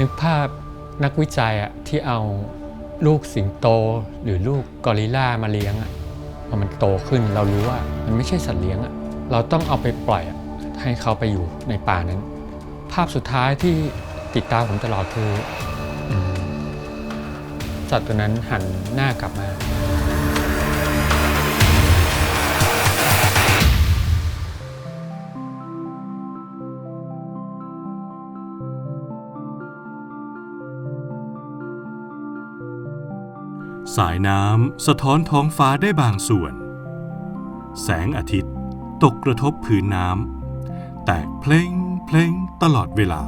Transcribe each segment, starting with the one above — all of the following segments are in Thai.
นึกภาพนักวิจัยอะที่เอาลูกสิงโตหรือลูกกอริลลามาเลี้ยงอะพอมันโตขึ้นเรารู้ว่ามันไม่ใช่สัตว์เลี้ยงอะเราต้องเอาไปปล่อยอะให้เขาไปอยู่ในป่านั้น ภาพสุดท้ายที่ติดตามผมตลอดคืออสัตว์ตัวนั้นหันหน้ากลับมา สายน้ำสะท้อนท้องฟ้าได้บางส่วน แสงอาทิตย์ตกกระทบพื้นน้ำแตกเพลงเพลงตลอดเวลา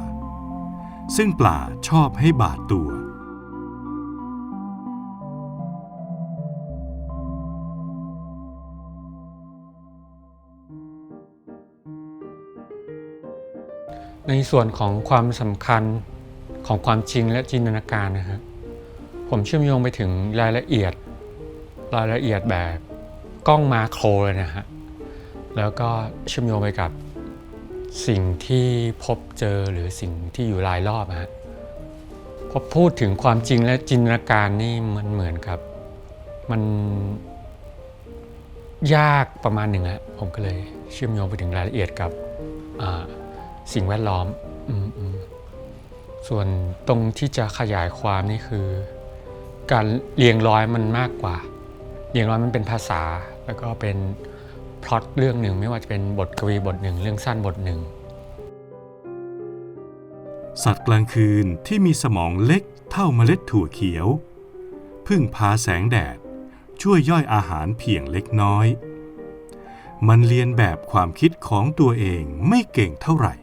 ซึ่งปลาชอบให้บาดตัว ในส่วนของความสำคัญของความจริงและจินตนาการนะฮะ ผมเชื่อมโยงไปถึงรายละเอียดรายละเอียดแบบกล้องมาโครเลยนะฮะ แล้วก็เชื่อมโยงไปกับสิ่งที่พบเจอหรือสิ่งที่อยู่รายรอบฮะพอพูดถึงความจริงและจินตนาการนี่มันเหมือนกับมันยากประมาณหนึ่งฮะผมก็เลยเชื่อมโยงไปถึงรายละเอียดกับสิ่งแวดล้อมอมอมส่วนตรงที่จะขยายความนี่คือ การเรียงร้อยมันมากกว่า เรียงร้อยมันเป็นภาษา แล้วก็เป็นพล็อตเรื่องหนึ่งไม่ว่าจะเป็นบทกวีบทหนึ่ง เรื่องสั้นบทหนึ่ง สัตว์กลางคืนที่มีสมองเล็กเท่าเมล็ดถั่วเขียว พึ่งพาแสงแดด ช่วยย่อยอาหารเพียงเล็กน้อย มันเรียนแบบความคิดของตัวเองไม่เก่งเท่าไหร่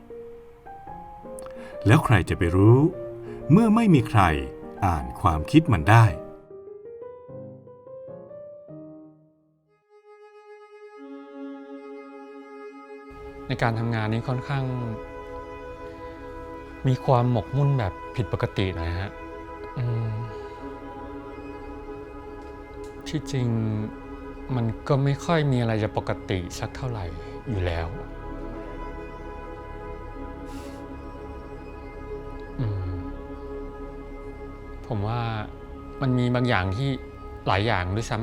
แล้วใครจะไปรู้ เมื่อไม่มีใคร อ่านความคิดมันได้ ในการทำงานนี้ค่อนข้าง มีความหมกมุ่นแบบผิดปกติหน่อยฮะที่จริงมันก็ไม่ค่อยมีอะไรจะปกติสักเท่าไหร่อยู่แล้ว ผมว่ามันมีบางอย่างที่หลายอย่างด้วยซ้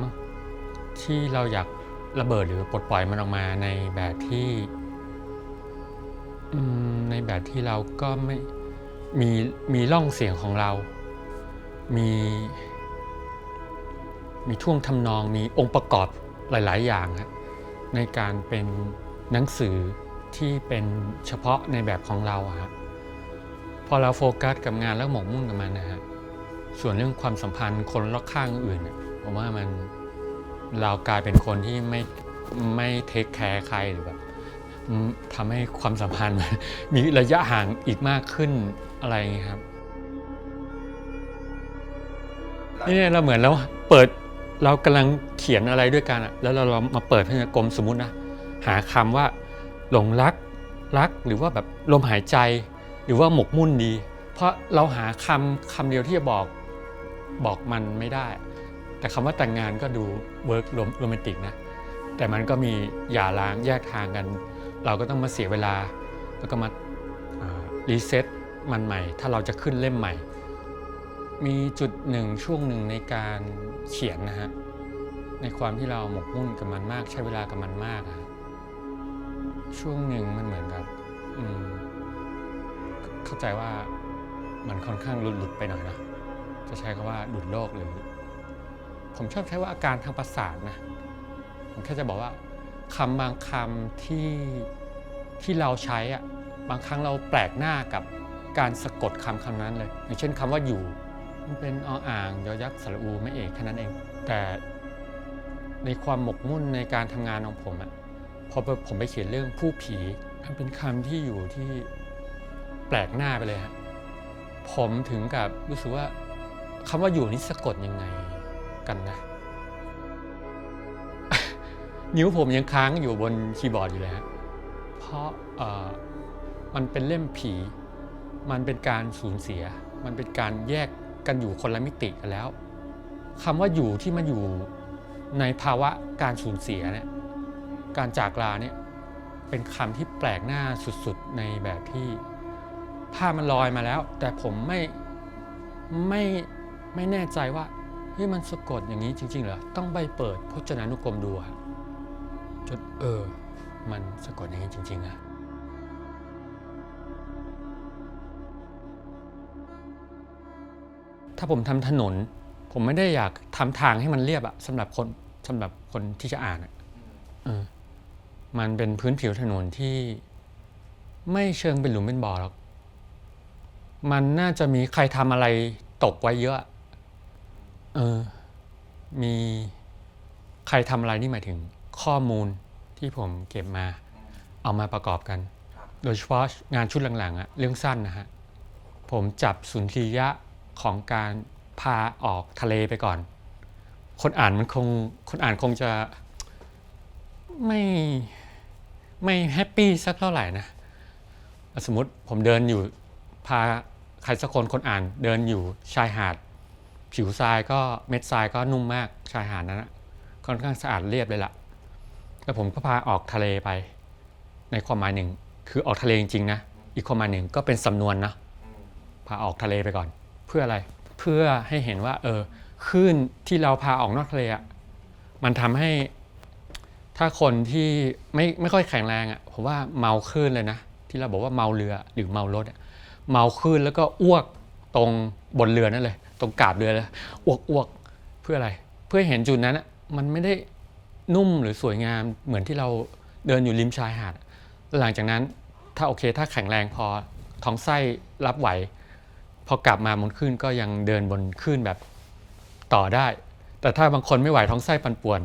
ำที่เราอยากระเบิดหรือปลดปล่อยมันออกมาในแบบที่ในแบบที่เราก็ไม่มีมีร่องเสียงของเรา มี มีท่วงทำนองมีองค์ประกอบหลาย ๆ อย่างครับในการเป็นหนังสือที่เป็นเฉพาะในแบบของเราครับพอเราโฟกัสกับงานแล้วหมกมุ่นกับมันนะฮะ ส่วนเรื่องความสัมพันธ์คนรอบข้างอื่นผมว่ามันเรากลายเป็นคนที่ไม่ไม่เทคแคร์ใครหรือแบบทำให้ความสัมพันธ์มันมีระยะห่างอีกมากขึ้นอะไรอย่างเงี้ครับนี่เราเหมือนเราเปิดเรากำลังเขียนอะไรด้วยกันอะแล้วเราเรามาเปิดพจนกรมสมมุตินะหาคำว่า หลงรักรักหรือว่าแบบลมหายใจ หรือว่าหมกมุ่นดี เพราะเราหาคำคำเดียวที่จะบอก บอกมันไม่ได้ แต่คำว่าแต่งงานก็ดูเวิร์กโรแมนติกนะ แต่มันก็มีหย่าร้างแยกทางกัน เราก็ต้องมาเสียเวลา แล้วก็มารีเซ็ตมันใหม่ ถ้าเราจะขึ้นเล่มใหม่ มีจุดหนึ่งช่วงหนึ่งในการเขียนนะฮะ ในความที่เราหมกมุ่นกับมันมาก ใช้เวลากับมันมากอะช่วงหนึ่งมันเหมือนกับเข้าใจว่ามันค่อนข้างหลุดหลุดๆไปหน่อยนะ จะใช้คำว่าดุดโลกหรือ ผมชอบใช้ว่าอาการทางประสาทนะผมแค่จะบอกว่าคำบางคำที่ที่เราใช้อะบางครั้งเราแปลกหน้ากับการสะกดคำคำนั้นเลย อย่างเช่นคำว่าอยู่ มันเป็นออ่างยอยักษ์สระอูไม่เอกแค่นั้นเอง แต่ในความหมกมุ่นในการทำงานของผมอะพอผมไปเขียนเรื่องผู้ผีมันเป็นคำที่อยู่ที่แปลกหน้าไปเลยฮะผมถึงกับรู้สึกว่า คำว่าอยู่นี่สะกดยังไงกันนะ นิ้วผมยังค้างอยู่บนคีย์บอร์ดอยู่เลยฮะเพราะมันเป็นเล่มผี มันเป็นการสูญเสีย มันเป็นการแยกกันอยู่คนละมิติกันแล้วคำว่าอยู่ที่มาอยู่ในภาวะการสูญเสียเนี่ยการจากลาเนี่ยเป็นคำที่แปลกหน้าสุดๆในแบบที่ภาพมันลอยมาแล้ว แต่ผมไม่ไม่ ไม่แน่ใจว่าเฮ้ยมันสะกดอย่างนี้จริง ๆ เหรอ ต้องไปเปิดพจนานุกรมดูอะจนเออ มันสะกดอย่างนี้จริง ๆอะถ้าผมทำถนน ผมไม่ได้อยากทำทางให้มันเรียบอะสำหรับคนสำหรับคนที่จะอ่านอะเออมันเป็นพื้นผิวถนนที่ ไม่เชิงเป็นหลุมเป็นบ่อหรอก มันน่าจะมีใครทำอะไรตกไว้เยอะ เออมีใครทำอะไรนี่หมายถึงข้อมูลที่ผมเก็บมาเอามาประกอบกัน โดยเฉพาะงานชุดหลังๆอะเรื่องสั้นนะฮะ ผมจับสุนทรียะของการพาออกทะเลไปก่อน คนอ่านมันคงคนอ่านคงจะไม่ไม่แฮปปี้สักเท่าไหร่นะ สมมติผมเดินอยู่พาใครสักคนคนอ่านเดินอยู่ชายหาด ผิวทรายก็เม็ดทรายก็นุ่มมากชายหาดนั้นนะค่อนข้างสะอาดเรียบเลยละ่ะแล้วผมก็พาออกทะเลไป ในความหมายหนึ่ง คือออกทะเลจริงๆนะอีกความหมายหนึ่งก็เป็นสำนวนนะพาออกทะเลไปก่อน เพื่ออะไรเพื่อให้เห็นว่า เออคลื่นที่เราพาออกนอกทะเลอะมันทำให้ถ้าคนที่ไม่ไม่ค่อยแข็งแรงอะผมว่าเมาคลื่นเลยนะ ที่เราบอกว่าเมาเรือหรือเมารถเมาคลื่นแล้วก็อ้วกตรงบนเรือนั่นเลย ตรงกาบเรือเลยอ้วกอวกเพื่ออะไร เพื่อเห็นจุดนั้นอะมันไม่ได้นุ่มหรือสวยงามเหมือนที่เราเดินอยู่ริมชายหาด หลังจากนั้นถ้าโอเคถ้าแข็งแรงพอท้องไส้รับไหว พอกลับมาบนคลื่นก็ยังเดินบนคลื่นแบบต่อได้ แต่ถ้าบางคนไม่ไหวท้องไส้ปันป่วน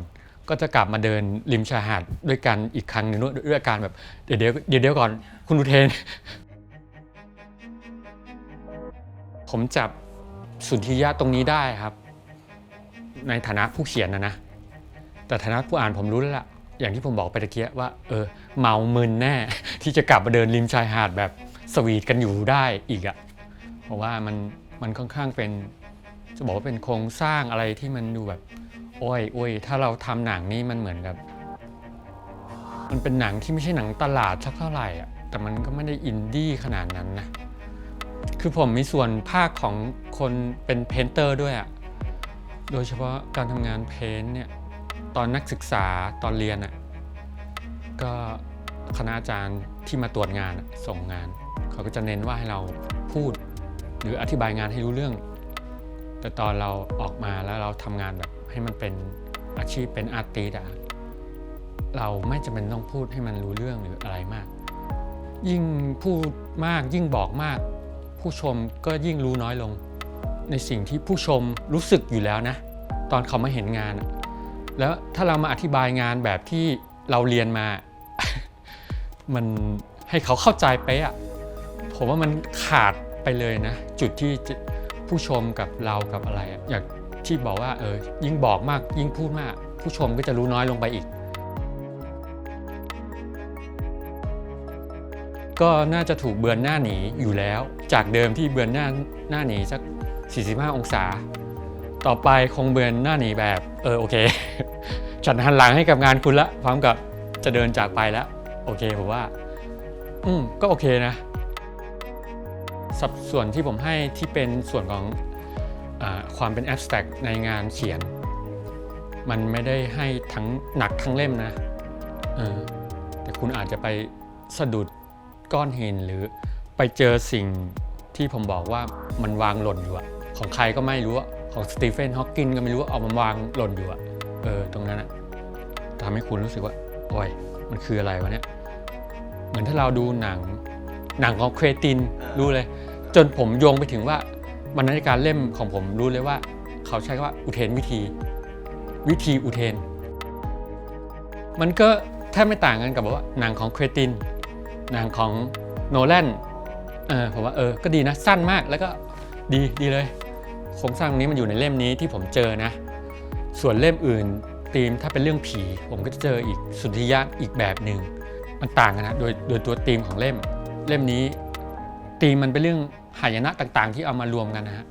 ก็จะกลับมาเดินริมชายหาดด้วยกันอีกครั้งหนึ่งด้วยอาการแบบเดี๋ยวเดี๋ยวเดี๋ยวเดี๋ยวก่อนคุณอุเทน ผมจับ สุนทรียะตรงนี้ได้ครับ ในฐานะผู้เขียนนะนะ แต่ฐานะผู้อ่านผมรู้แล้วล่ะ อย่างที่ผมบอกไปตะเกียว่า เออ เมามึนแน่ ที่จะกลับมาเดินริมชายหาดแบบสวีทกันอยู่ได้อีกอะเพราะว่ามันมันค่อนข้างเป็น จะบอกว่าเป็นโครงสร้างอะไรที่มันดูแบบ โอ้ยโอ้ยถ้าเราทำหนังนี่มันเหมือนกับ มันเป็นหนังที่ไม่ใช่หนังตลาดสักเท่าไหร่อะแต่มันก็ไม่ได้อินดี้ขนาดนั้นนะ คือผมมีส่วนภาคของคนเป็นเพนเตอร์ด้วยอะโดยเฉพาะการทำงานเพนท์เนี่ยตอนนักศึกษาตอนเรียนอะก็คณะอาจารย์ที่มาตรวจงานส่งงาน เขาก็จะเน้นว่าให้เราพูด หรืออธิบายงานให้รู้เรื่อง แต่ตอนเราออกมาแล้วเราทำงานแบบให้มันเป็นอาชีพเป็นอาร์ติสอะเราไม่จำเป็นต้องพูดให้มันรู้เรื่องหรืออะไรมาก ยิ่งพูดมากยิ่งบอกมาก ผู้ชมก็ยิ่งรู้น้อยลง ในสิ่งที่ผู้ชมรู้สึกอยู่แล้วนะ ตอนเขามาเห็นงาน แล้วถ้าเรามาอธิบายงานแบบที่เราเรียนมา มันให้เขาเข้าใจไปอะผมว่ามันขาดไปเลยนะ จุดที่ผู้ชมกับเรากับอะไรอะอย่างที่บอกว่าเออยิ่งบอกมากยิ่งพูดมาก ผู้ชมก็จะรู้น้อยลงไปอีก ก็น่าจะถูกเบือนหน้าหนีอยู่แล้ว จากเดิมที่เบือนหน้าหน้าหนีสัก 45 องศา ต่อไปคงเบือนหน้าหนีแบบเออโอเค ฉันหันหลังให้กับงานคุณละพร้อมกับจะเดินจากไปแล้ว โอเคผมว่า อืมก็โอเคนะ สัดส่วนที่ผมให้ที่เป็นส่วนของอความเป็น abstract ในงานเขียน มันไม่ได้ให้ทั้งหนักทั้งเล่มนะเออแต่คุณอาจจะไปสะดุดก้อนหินหรือ ไปเจอสิ่งที่ผมบอกว่ามันวางหล่นอยู่อะของใครก็ไม่รู้ของสตีเฟนฮอว์กินก็ไม่รู้ว่าเอามันวางหล่นอยู่อะเออตรงนั้นอะทำให้คุณรู้สึกว่าโอ้ยมันคืออะไรวะเนี่ยเหมือนถ้าเราดูหนังหนังของเครตินรู้เลย จนผมโยงไปถึงว่าบรรณาธิการเล่มของผมรู้เลยว่า เขาใช้คำว่าอุเทนวิธี วิธีอุเทน มันก็แทบไม่ต่างกันกับว่าหนังของเครติน หนังของโนแลน เออผมว่าเออก็ดีนะสั้นมากแล้วก็ดีดีเลยโครงสร้างนี้มันอยู่ในเล่มนี้ที่ผมเจอนะ ส่วนเล่มอื่นธีมถ้าเป็นเรื่องผี ผมก็จะเจออีกสุนทรียะอีกแบบหนึ่งมันต่างกันนะโดยโดยตัวธีมของเล่ม เล่มนี้ตีมมันเป็นเรื่องหายนะต่างๆ ที่เอามารวมกันนะฮะ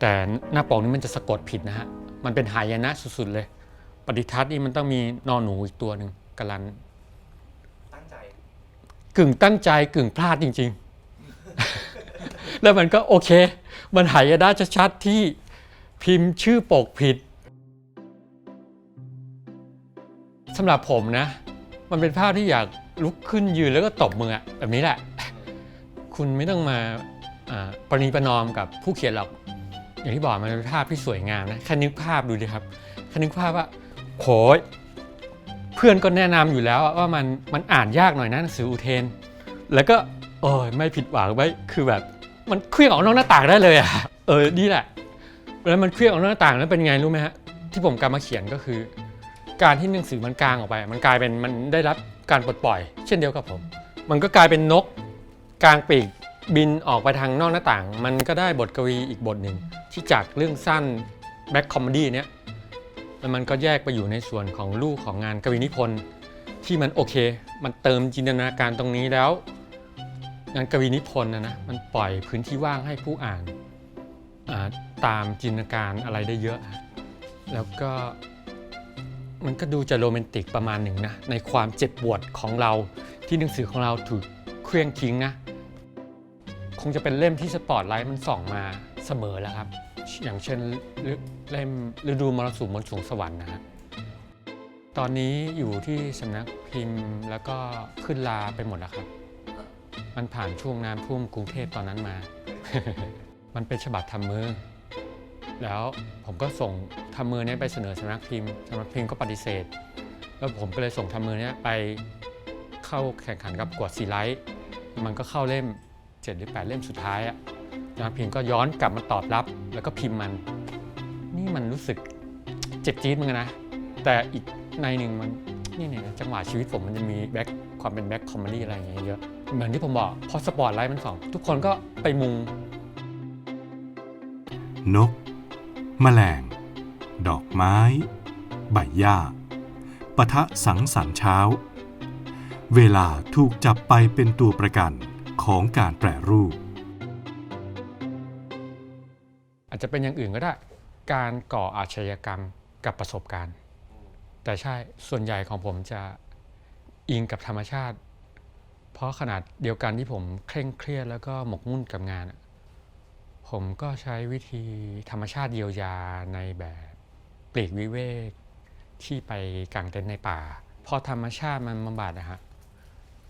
แต่หน้าปกนี้มันจะสะกดผิดนะฮะมันเป็นหายนะสุดๆเลยปฏิทัศน์นี่มันต้องมีนอนหนูอีกตัวหนึ่งกำลันตั้งใจ กึ่งตั้งใจกึ่งพลาดจริง แล้วมันก็โอเค มันหายได้ชัดๆที่พิมพ์ชื่อปกผิดสำหรับผมนะ มันเป็นภาพที่อยากลุกขึ้นยืนแล้วก็ตบมือแบบนี้แหละ คุณไม่ต้องมาประนีประนอมกับผู้เขียนหรอก อย่างที่บอกมันเป็นภาพที่สวยงามนะแค่นึกภาพดูดิครับแค่นึกภาพว่าโหยเพื่อนก็แนะนำอยู่แล้วว่ามันมันอ่านยากหน่อยนะหนังสืออุเทน แล้วก็โอ้ยไม่ผิดหวังไว้คือแบบ มันเคลื่อนออกนอกหน้าต่างได้เลยอะเออนี่แหละแล้วมันเคลื่อนออกนอกหน้าต่างแล้วเป็นไงรู้ไหมฮะที่ผมกำมาเขียนก็คือ การที่หนังสือมันกลางออกไป มันกลายเป็นมันได้รับการปลดปล่อย เช่นเดียวกับผม มันก็กลายเป็นนกกลางปีกบินออกไปทางนอกหน้าต่าง มันก็ได้บทกวีอีกบทหนึ่งที่จากเรื่องสั้นแบ็คคอมเมดี้เนี้ยแล้วมันก็แยกไปอยู่ในส่วนของลูกของงานกวีนิพนธ์ที่มันโอเค มันเติมจินตนาการตรงนี้แล้ว งานกวีนิพนธ์นะนะมันปล่อยพื้นที่ว่างให้ผู้อ่านาตามจินตนาการอะไรได้เยอะ แล้วก็มันก็ดูจะโรแมนติกประมาณหนึ่งนะ ในความเจ็บปวดของเราที่หนังสือของเราถูกเคลื่องทิ้งนะ คงจะเป็นเล่มที่สปอตไลท์มันส่องมาเสมอแล้วครับ อย่างเช่นเล่มฤดูมรสุมบนสวงสวรรค์นะฮะตอนนี้อยู่ที่สำนักพิมพ์แล้วก็ขึ้นลาไปหมดแล้วครับ มันผ่านช่วงน้ำท่วมกรุงเทพตอนนั้นมา มันเป็นฉบับทำมือ แล้วผมก็ส่งทำมือนี้ไปเสนอสำนักพิมพ์สำนักพิมพ์ก็ปฏิเสธ แล้วผมก็เลยส่งทำมือนี้ไปเข้าแข่งขันกับกวดซีไลท์ มันก็เข้าเล่ม7หรือ8เล่มสุดท้ายอะสำนักพิมพ์ก็ย้อนกลับมาตอบรับ แล้วก็พิมพ์มัน นี่มันรู้สึกเจ็บจี๊ดเหมือนกันนะ แต่อีกในหนึ่งมันนี่เนี่ยจังหวะชีวิตผมมันจะมีแบ็คความเป็นแบ็คคอมเมดี้อะไรอย่างเงี้ยเยอะ เหมือนที่ผมบอกพอสปอร์ตไลท์มันส่อง ทุกคนก็ไปมุง นก แมลง ดอกไม้ ใบหญ้าปะทะสังสรรค์เช้า เวลาถูกจับไปเป็นตัวประกันของการแปรรูป อาจจะเป็นอย่างอื่นก็ได้ การก่ออาชญากรรมกับประสบการณ์ แต่ใช่ส่วนใหญ่ของผมจะอิงกับธรรมชาติ เพราะขนาดเดียวกันที่ผมเคร่งเครียดแล้วก็หมกมุ่นกับงาน ผมก็ใช้วิธีธรรมชาติเยียวยาในแบบปลีกวิเวกที่ไปกางเต็นท์ในป่า พอธรรมชาติมันบำบัดนะฮะ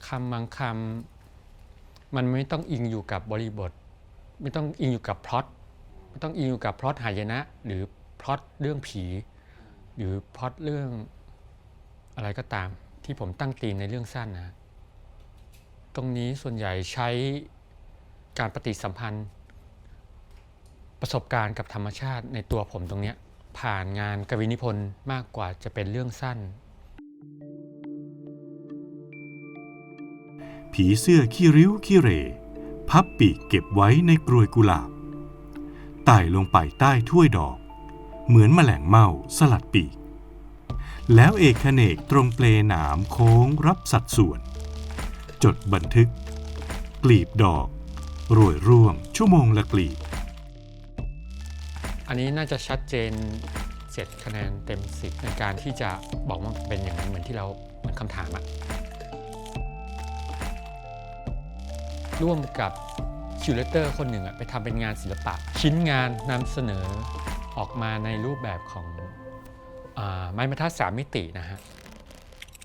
คำบางคำมันไม่ต้องอิงอยู่กับบริบท ไม่ต้องอิงอยู่กับพล็อตไม่ต้องอิงอยู่กับพล็อตหายนะ หรือพล็อตเรื่องผี หรือพล็อตเรื่องอะไรก็ตามที่ผมตั้งธีมในเรื่องสั้นนะ ตรงนี้ส่วนใหญ่ใช้การปฏิสัมพันธ์ ประสบการณ์กับธรรมชาติในตัวผมตรงนี้ผ่านงานกวีนิพนธ์มากกว่าจะเป็นเรื่องสั้น ผีเสื้อขี้ริ้วขี้เร พับปีกเก็บไว้ในกรวยกุหลาบไต่ลงไปใต้ถ้วยดอก เหมือนแมลงเม่าสลัดปีก แล้วเอกเนกตรงเปลหนามโค้งรับสัดส่วน จดบันทึก กลีบดอกโรยร่วง ชั่วโมงละกลีบ อันนี้น่าจะชัดเจน7คะแนนเต็ม10ในการที่จะบอกว่าเป็นอย่างนั้นเหมือนที่เราเหมือนคำถามอะร่วมกับคิวเลเตอร์คนหนึ่งอะไปทำเป็นงานศิลปะ ชิ้นงานนำเสนอออกมาในรูปแบบของอไม้บรรทัดสามมิตินะฮะ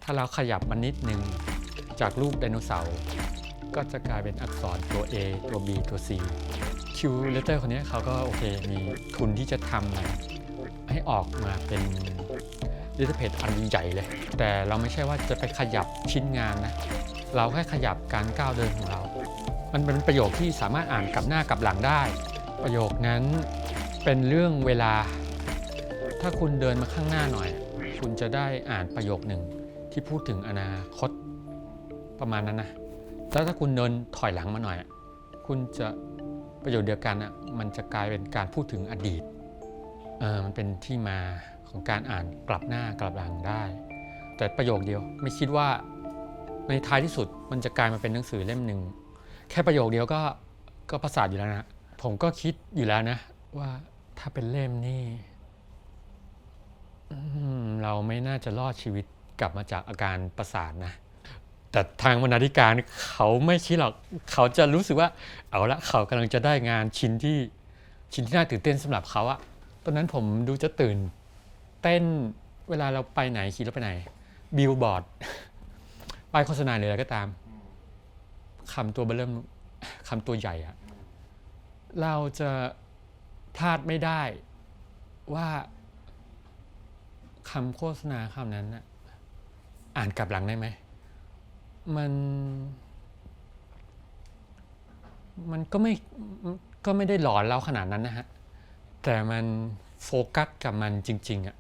ถ้าเราขยับมันนิดนึง จากรูปไดโนเสาร์ก็จะกลายเป็นอักษรตัว A ตัว B ตัว C คิวเลเตอร์คนนี้เขาก็โอเคมีทุนที่จะทำให้ออกมาเป็นลิทเพจอันใหญ่เลย แต่เราไม่ใช่ว่าจะไปขยับชิ้นงานนะ เราแค่ขยับการก้าวเดินของเรา มันเป็นประโยคที่สามารถอ่านกลับหน้ากลับหลังได้ ประโยคนั้นเป็นเรื่องเวลา ถ้าคุณเดินมาข้างหน้าหน่อย คุณจะได้อ่านประโยคหนึ่งที่พูดถึงอนาคต ประมาณนั้นนะแล้วถ้าคุณเดินถอยหลังมาหน่อย คุณจะประโยคเดียวกันอะมันจะกลายเป็นการพูดถึงอดีตเออมันเป็นที่มาของการอ่านกลับหน้ากลับหลังได้ แต่ประโยคเดียวไม่คิดว่าในท้ายที่สุดมันจะกลายมาเป็นหนังสือเล่มหนึ่งแค่ประโยคเดียวก็ก็ประสาทอยู่แล้วนะผมก็คิดอยู่แล้วนะ ว่าถ้าเป็นเล่มนี่เราไม่น่าจะรอดชีวิตกลับมาจากอาการประสาทนะ แต่ทางบรรณาธิการเขาไม่คิดหรอกเขาจะรู้สึกว่า เอาละเขากำลังจะได้งานชิ้นที่ชิ้นที่น่าตื่นเต้นสำหรับเขาอะตอนนั้นผมดูจะตื่น เต้นเวลาเราไปไหนขี่รถไปไหนบิลบอร์ดป้ายโฆษณาหรืออะไรก็ตามคำตัวเบอร์เริ่มคำตัวใหญ่อะเราจะพลาดไม่ได้ว่าคำโฆษณาคำนั้นอ่านกลับหลังได้ไหม มันมันก็ไม่ก็ไม่ได้หลอนเราขนาดนั้นนะฮะ แต่มันโฟกัสกับมันจริง ๆอะ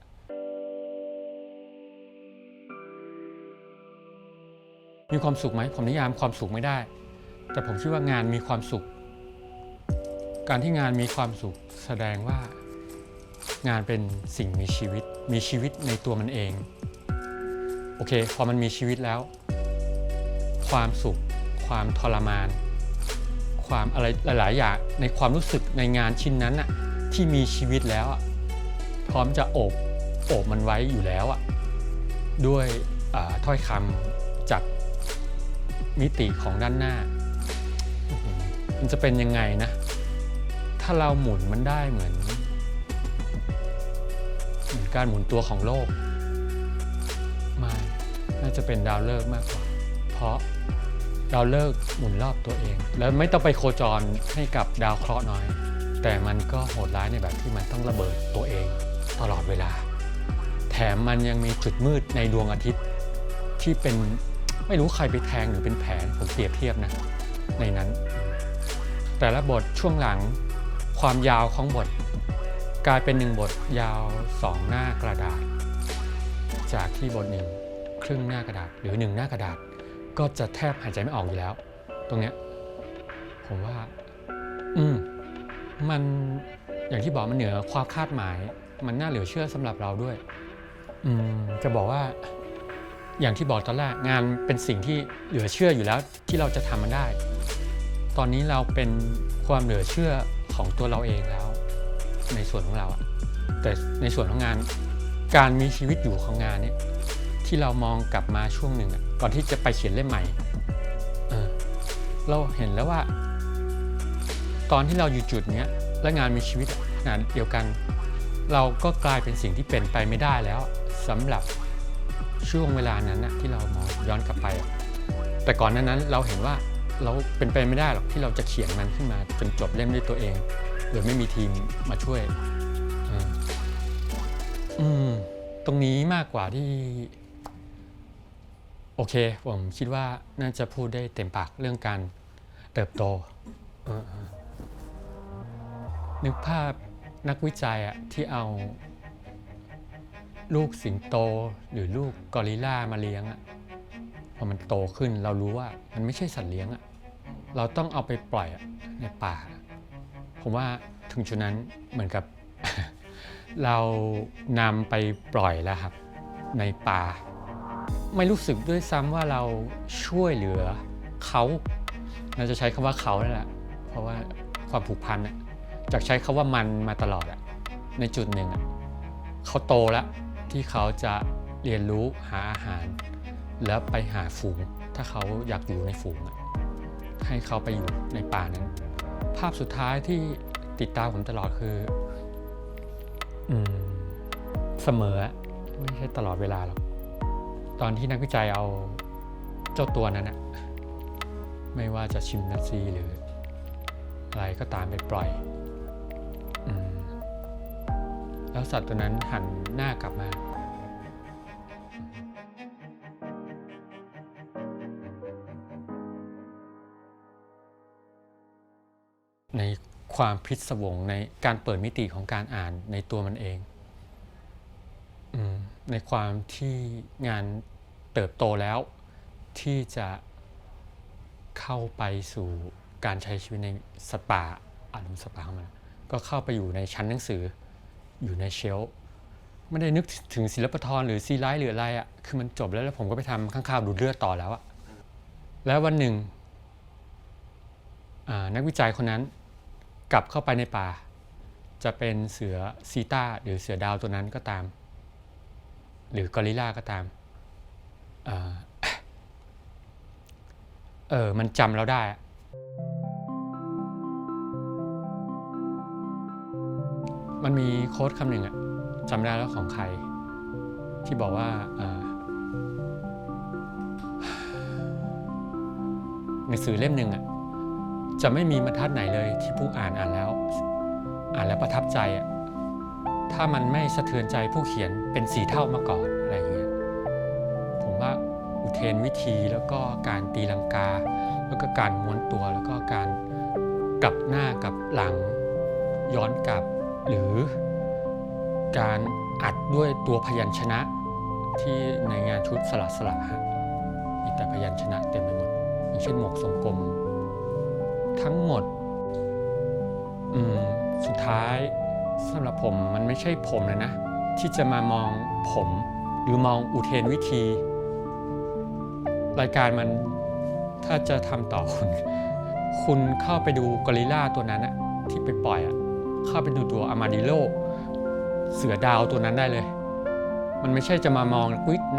มีความสุขไหมผมนิยามความสุขไม่ได้ แต่ผมคิดว่างานมีความสุข การที่งานมีความสุขแสดงว่า งานเป็นสิ่งมีชีวิต มีชีวิตในตัวมันเอง โอเค พอมันมีชีวิตแล้ว ความสุข ความทรมาน ความอะไรหลาย ๆ อย่างในความรู้สึกในงานชิ้นนั้นอะที่มีชีวิตแล้วอะพร้อมจะโอบโอบมันไว้อยู่แล้วอะด้วยถ้อยคำจากมิติของด้านหน้า มันจะเป็นยังไงนะ ถ้าเราหมุนมันได้เหมือนเหมือนการหมุนตัวของโลกม่น่าจะเป็นดาวฤกษ์มากกว่า ดาวฤกหมุนรอบตัวเอง แล้วไม่ต้องไปโคจรให้กับดาวเคราะห์น้อย แต่มันก็โหดร้ายในแบบที่มันต้องระเบิดตัวเองตลอดเวลา แถมมันยังมีจุดมืดในดวงอาทิตย์ที่เป็นไม่รู้ใครไปแทงหรือเป็นแผนผมเปรียบเทียบนะในนั้น แต่ละบทช่วงหลังความยาวของบท กลายเป็นหนึ่งบทยาวสองหน้ากระดาษ จากที่บทหนึ่งครึ่งหน้ากระดาษหรือหนึ่งหน้ากระดาษ ก็จะแทบหายใจไม่ออกอยู่แล้ว ตรงเนี้ยผมว่า อืมมันอย่างที่บอกมันเหนือความคาดหมาย มันน่าเหลือเชื่อสำหรับเราด้วย อืมจะบอกว่า อย่างที่บอกตอนแรกงานเป็นสิ่งที่เหลือเชื่ออยู่แล้วที่เราจะทำมันได้ ตอนนี้เราเป็นความเหลือเชื่อของตัวเราเองแล้ว ในส่วนของเราอะแต่ในส่วนของงาน การมีชีวิตอยู่ของงานเนี่ย ที่เรามองกลับมาช่วงหนึ่งอะก่อนที่จะไปเขียนเล่มใหม่เออเราเห็นแล้วว่า ตอนที่เราอยู่จุดเนี้ยและงานมีชีวิตงานเดียวกัน เราก็กลายเป็นสิ่งที่เป็นไปไม่ได้แล้วสำหรับช่วงเวลานั้นนะที่เรามองย้อนกลับไป แต่ก่อนนั้นนั้นเราเห็นว่าเราเป็นไปไม่ได้หรอกที่เราจะเขียนมันขึ้นมาจนจบเล่มด้วยตัวเอง โดยไม่มีทีมมาช่วย อืม ตรงนี้มากกว่าที่ โอเค ผมคิดว่าน่าจะพูดได้เต็มปากเรื่องการเติบโต นึกภาพนักวิจัยอะที่เอา ลูกสิงโตหรือลูกกอริลลามาเลี้ยงอะพอมันโตขึ้นเรารู้ว่ามันไม่ใช่สัตว์เลี้ยงอะเราต้องเอาไปปล่อยในป่า ผมว่าถึงจุดนั้นเหมือนกับ เรานำไปปล่อยแล้วครับ ในป่า ไม่รู้สึกด้วยซ้ำว่าเราช่วยเหลือเขาเราจะใช้คำว่าเขานั่นแหละเพราะว่าความผูกพันอะจากใช้คำว่ามันมาตลอดอะในจุดหนึ่งอะเขาโตแล้วที่เขาจะเรียนรู้หาอาหาร แล้วไปหาฝูง ถ้าเขาอยากอยู่ในฝูงอะให้เขาไปอยู่ในป่านั้น ภาพสุดท้ายที่ติดตามผมตลอดคืออืมเสมอไม่ใช่ตลอดเวลาหรอก ตอนที่นักวิจัยเอาเจ้าตัวนั้นอะไม่ว่าจะชิมนัซีหรืออะไรก็ตามไปปล่อยอแล้วสัตว์ตัวนั้นหันหน้ากลับมาในความพิศวงในการเปิดมิติของการอ่านในตัวมันเอง ในความที่งานเติบโตแล้ว ที่จะเข้าไปสู่การใช้ชีวิตในสตว์ป่าอารมณ์สตว์ป่าเข้ามาก็เข้าไปอยู่ในชั้นหนังสืออยู่ในเชลไม่ได้นึกถึงศิลปทรหรือซีไลท์หรืออะไรอะ่ะคือมันจบแล้วแล้วผมก็ไปทำข้างข่าวดูดเลือดต่อแล้วอะ่ะแล้ววันหนึ่งนักวิจัยคนนั้นกลับเข้าไปในป่า จะเป็นเสือซีต้าหรือเสือดาวตัวนั้นก็ตาม หรือกอริลลาก็ตามอ่าเออมันจำเราได้มันมีโค้ดคำหนึ่งอะจำได้แล้วของใคร ที่บอกว่าเออหนังสือเล่มหนึ่งอะจะไม่มีบรรทัดไหนเลยที่ผู้อ่านอ่านแล้ว อ่านแล้วประทับใจอะ ถ้ามันไม่สะเทือนใจผู้เขียนเป็นสีเท่ามาก่อนอะไรอย่างเงี้ยผมว่าอุเทนวิธีแล้วก็การตีลังกา แล้วก็การม้วนตัวแล้วก็การกลับหน้ากลับหลังย้อนกลับ หรือการอัดด้วยตัวพยัญชนะที่ในงานชุดสลัดสละฮะมีแต่พยัญชนะเต็มไปหมดอย่างเช่นหมวกทรงกลม ทั้งหมดอืมสุดท้าย สำหรับผมมันไม่ใช่ผมเลยนะ ที่จะมามองผมหรือมองอุเทนวิธี รายการมันถ้าจะทำต่อคุณ คุณเข้าไปดูกอริลลาตัวนั้นอะที่ไปปล่อยอะเข้าไปดูตัวอามาดิโลเสือดาวตัวนั้นได้เลย มันไม่ใช่จะมามอง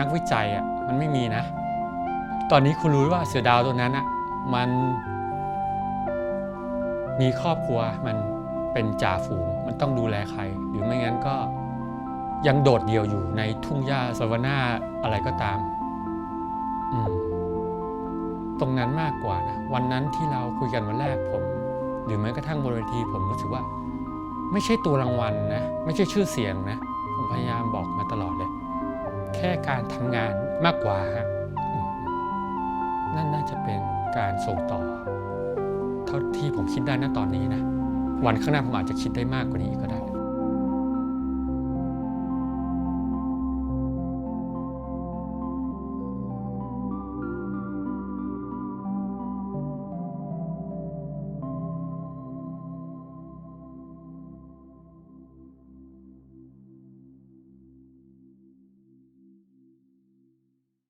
นักวิจัยอะมันไม่มีนะ ตอนนี้คุณรู้ว่าเสือดาวตัวนั้นอะมันมีครอบครัวมันเป็นจ่าฝูง มันต้องดูแลใคร หรือไม่งั้นก็ยังโดดเดี่ยวอยู่ในทุ่งหญ้าสวานาอะไรก็ตามอืมตรงนั้นมากกว่านะวันนั้นที่เราคุยกันวันแรกผม หรือแม้กระทั่งบนเวทีผมรู้สึกว่า ไม่ใช่ตัวรางวัลนะ ไม่ใช่ชื่อเสียงนะ ผมพยายามบอกมาตลอดเลย แค่การทำงานมากกว่าฮะนั่นน่าจะเป็นการส่งต่อ เท่าที่ผมคิดได้นะตอนนี้นะ วันข้างหน้าผมอาจจะคิดได้มากกว่านี้ก็ได้